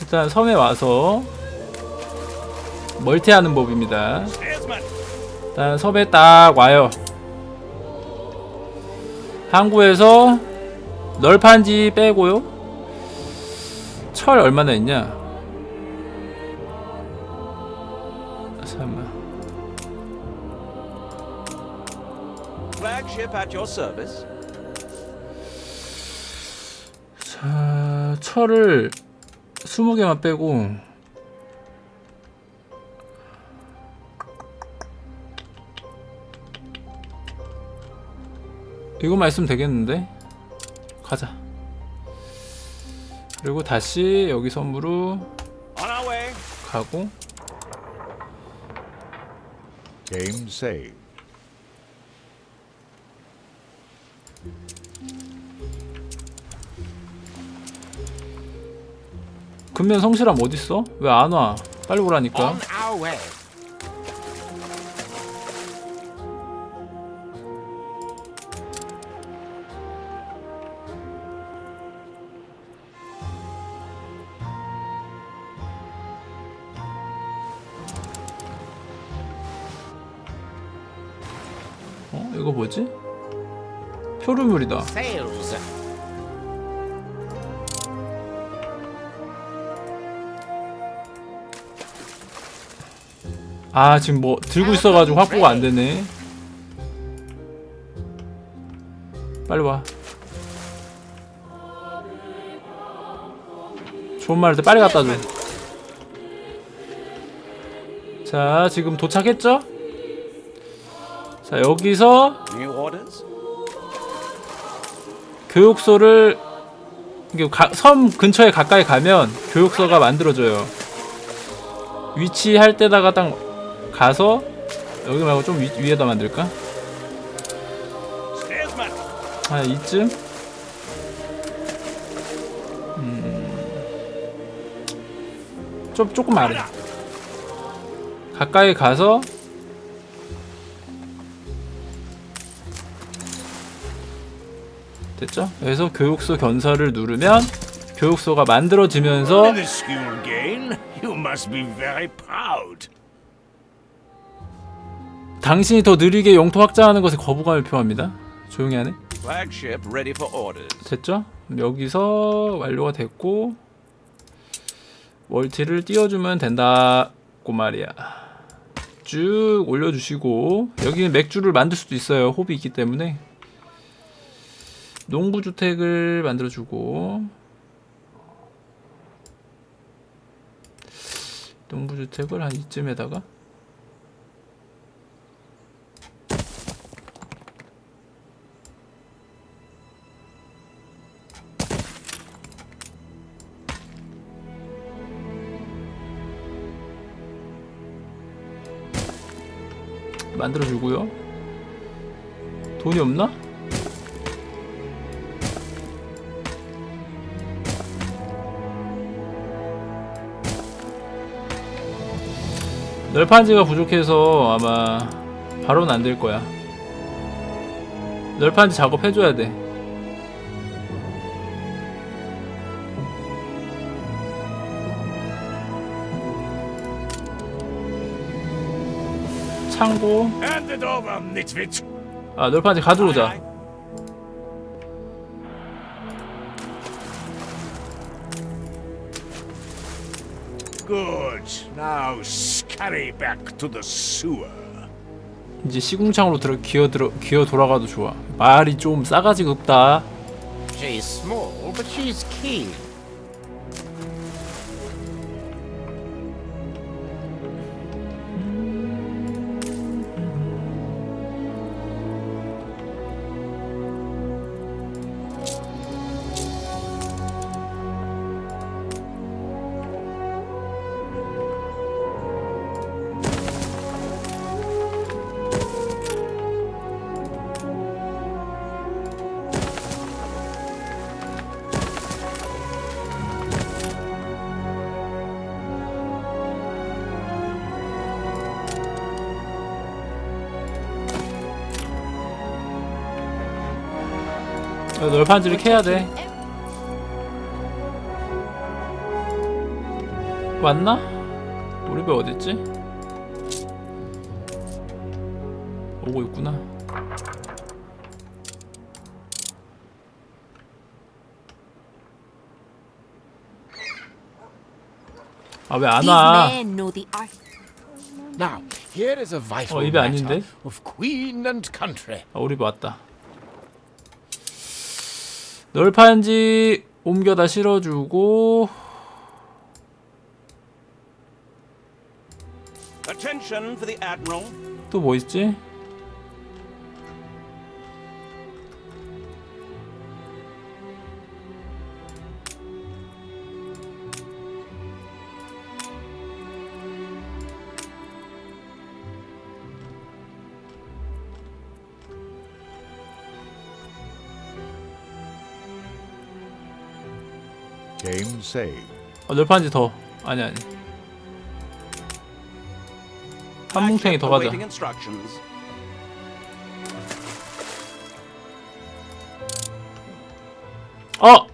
일단 섬에 와서 멀티하는 법입니다. 일단 섬에 딱 와요. 항구에서 널판지 빼고요. 철 얼마나 있냐? 잠깐만. Service. 자, 철을 20개만 빼고 이거만 있으면 되겠는데? 가자. 그리고 다시 여기 섬으로 On our way. 가고 Game saved. 근면 성실함 어딨어? 왜 안 와? 빨리 오라니까. 어? 이거 뭐지? 표류물이다. 아 지금 뭐 들고 있어가지고 확보가 안 되네. 빨리 와. 좋은 말할 때 빨리 갖다 줘. 자 지금 도착했죠? 자 여기서. 교육소를 섬 근처에 가까이 가면 교육소가 만들어져요. 위치할 때다가 딱 가서 여기 말고 좀 위, 위에다 만들까? 한 이쯤? 음... 좀 조금 아래. 가까이 가서 됐죠? 그래서 교육소 견사를 누르면 교육소가 만들어지면서 당신이 더 느리게 영토 확장하는 것에 거부감을 표합니다. 조용히 하네. 됐죠? 여기서 완료가 됐고 멀티를 띄워주면 된다고 말이야. 쭉 올려주시고 여기는 맥주를 만들 수도 있어요. 호비 있기 때문에 농부 주택을 만들어주고 농부 주택을 한 이쯤에다가 만들어주고요. 돈이 없나? 널판지가 부족해서 아마 바로는 안 될 거야. 널판지 작업해줘야 돼. 창고 Hand it over, Nitwit. 아 널판지 가져오자 Good. Now scurry back to the sewer. 이제 시궁창으로 들어 기어 들어 기어 돌아가도 좋아 말이 좀 싸가지가 없다 She's small, but she's keen. 널판지를 캐야 돼 왔나? 우리 배 어딨지? 오고 있구나. 아 왜 안 와? Now, here is a vital 어, 입에 matter 아닌데? of queen and country. 아, 우리 배 왔다. 널판지 옮겨다 실어주고. 또 뭐 있지? Game save. 어, 널판지 더. 아니 아니. 한 뭉탱이 더 가자. Awaiting instructions. 어!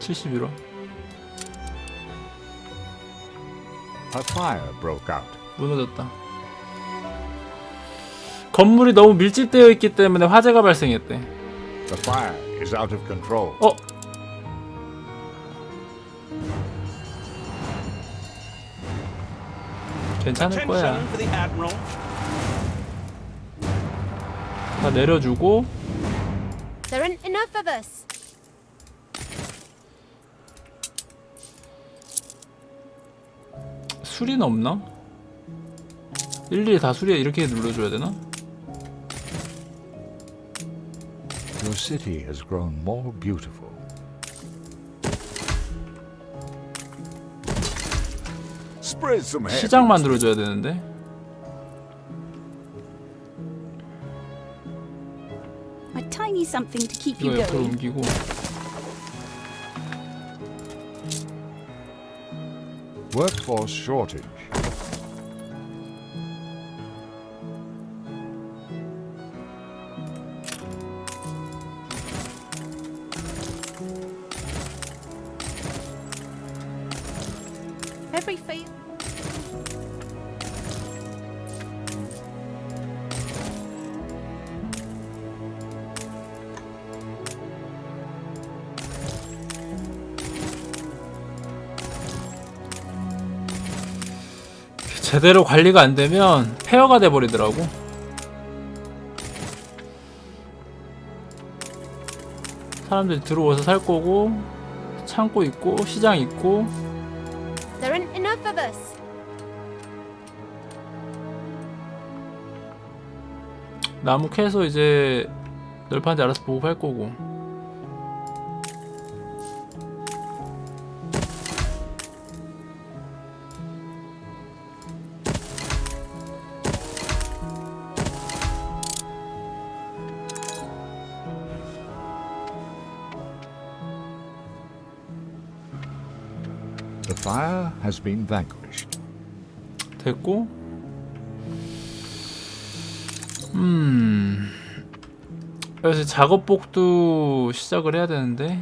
(71원) A fire broke out. 무너졌다. 건물이 너무 밀집되어 있기 때문에 화재가 발생했대. The fire is out of control. 어? 괜찮을 거야. Attention for the Admiral. 다 내려주고 There aren't enough of us. 수리는 없나? 일일이 다 수리 이렇게 눌러줘야 되나? Your city has grown more beautiful. Spread some hair. 시장 만들어줘야 되는데. A tiny something to keep you 이거 옆으로 going. 옮기고 Workforce shortage. Every field. 제대로 관리가 안 되면 폐허가 돼 버리더라고. 사람들이 들어와서 살 거고 창고 있고 시장 있고 나무 캐서 이제 널판지 알아서 보급할 거고 The fire has been vanquished. 됐고 음 그래서 작업복도 시작을 해야 되는데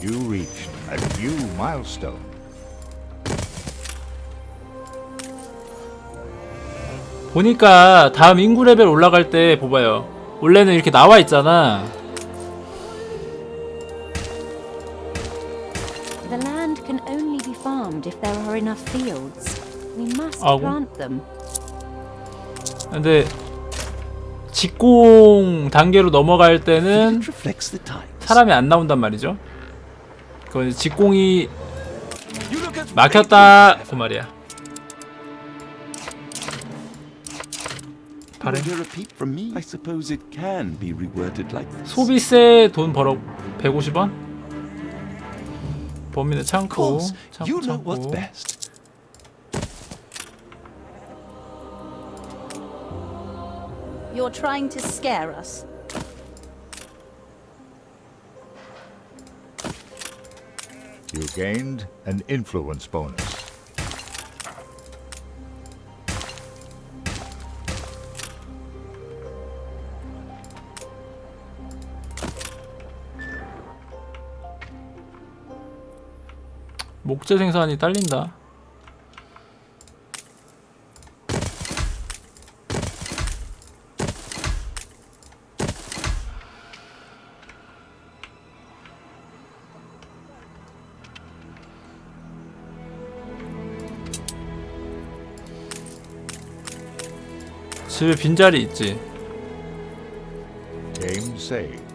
You reached a new milestone. 보니까 다음 인구 레벨 올라갈 때 봐봐요 원래는 이렇게 나와 있잖아 The land can only be farmed if there are enough fields. We must 아고. 근데 직공 단계로 넘어갈 때는. 사람이 안 나온단 말이죠 그건 직공이 막혔다 그 말이야 Pardon? Would you repeat from me? I suppose it can be reworded like this. 소비세 돈 벌어 150원? 범인의 창고. You know what's best. You're trying to scare us. You gained an influence bonus. 목재 생산이 딸린다. 집에 빈자리 있지. Game saved.